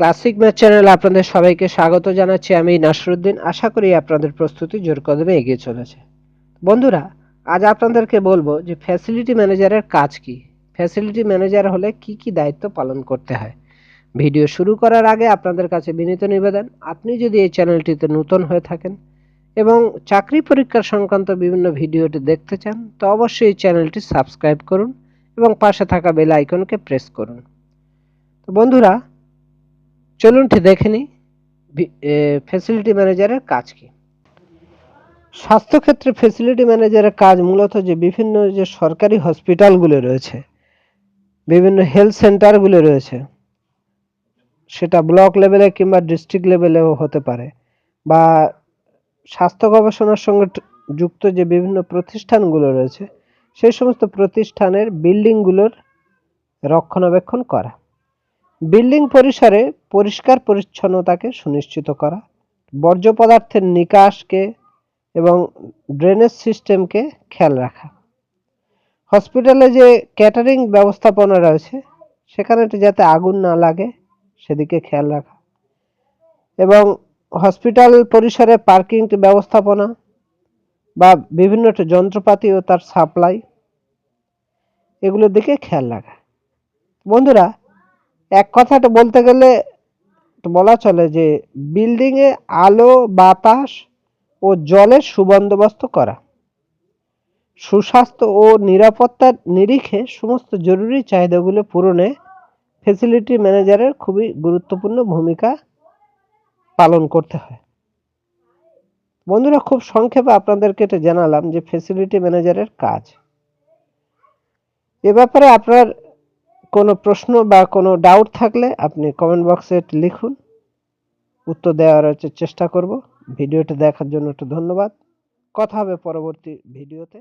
Classic math চ্যানেলে আপনাদের সবাইকে স্বাগত জানাচ্ছি আমি নাসরুদ্দিন। আশা করি আপনাদের প্রস্তুতি জোর কদমে এগিয়ে চলেছে। বন্ধুরা, আজ আপনাদেরকে বলব যে ফ্যাসিলিটি ম্যানেজারের কাজ কি? ফ্যাসিলিটি ম্যানেজার হলে কি কি দায়িত্ব পালন করতে হয়? ভিডিও শুরু করার আগে আপনাদের কাছে বিনীত নিবেদন, আপনি যদি এই চ্যানেলটিতে নতুন হয়ে থাকেন এবং চাকরি পরীক্ষার সংক্রান্ত বিভিন্ন ভিডিওটি দেখতে চান, তো অবশ্যই এই চ্যানেলটি সাবস্ক্রাইব করুন এবং পাশে থাকা বেল আইকনকে প্রেস করুন। তো বন্ধুরা চলুন দেখে নিই ফ্যাসিলিটি ম্যানেজারের কাজ কি। স্বাস্থ্যক্ষেত্রে ফ্যাসিলিটি ম্যানেজারের কাজ মূলত যে বিভিন্ন যে সরকারি হসপিটালগুলো রয়েছে, বিভিন্ন হেলথ সেন্টারগুলো রয়েছে, সেটা ব্লক লেভেলে কিংবা ডিস্ট্রিক্ট লেভেলেও হতে পারে বা স্বাস্থ্য গবেষণার সঙ্গে যুক্ত যে বিভিন্ন প্রতিষ্ঠানগুলো রয়েছে, সেই সমস্ত প্রতিষ্ঠানের বিল্ডিংগুলোর রক্ষণাবেক্ষণ করা। বিল্ডিং পরিসরে পরিষ্কার পরিচ্ছন্নতাকে সুনিশ্চিত করা, বর্জ্য পদার্থের নিকাশকে এবং ড্রেনেজ সিস্টেমকে খেয়াল রাখা। হসপিটালে যে ক্যাটারিং ব্যবস্থাপনা রয়েছে, সেখানে যাতে আগুন না লাগে, সেদিকে খেয়াল রাখা। এবং হসপিটাল পরিসরে পার্কিং ব্যবস্থাপনা বা বিভিন্ন যন্ত্রপাতি ও তার সাপ্লাই, এগুলোর দিকে খেয়াল রাখা। বন্ধুরা এক কথাটা বলতে গেলে বলা চলে যে বিল্ডিংয়ে আলো, বাতাস ও জলের সুবন্দোবস্ত করা। সুস্বাস্থ্য ও নিরাপত্তার নিরিখে সমস্ত জরুরি চাহিদাগুলো পূরণে ফেসিলিটি ম্যানেজারের খুবই গুরুত্বপূর্ণ ভূমিকা পালন করতে হয়। বন্ধুরা, খুব সংক্ষেপে আপনাদেরকে এটা জানালাম যে ফেসিলিটি ম্যানেজারের কাজ। এ ব্যাপারে আপনার কোনো প্রশ্ন বা কোনো ডাউট থাকলে আপনি কমেন্ট বক্সে লিখুন। উত্তর দেওয়ার চেষ্টা করব। ভিডিওটি দেখার জন্য একটু ধন্যবাদ। কথা হবে পরবর্তী ভিডিওতে।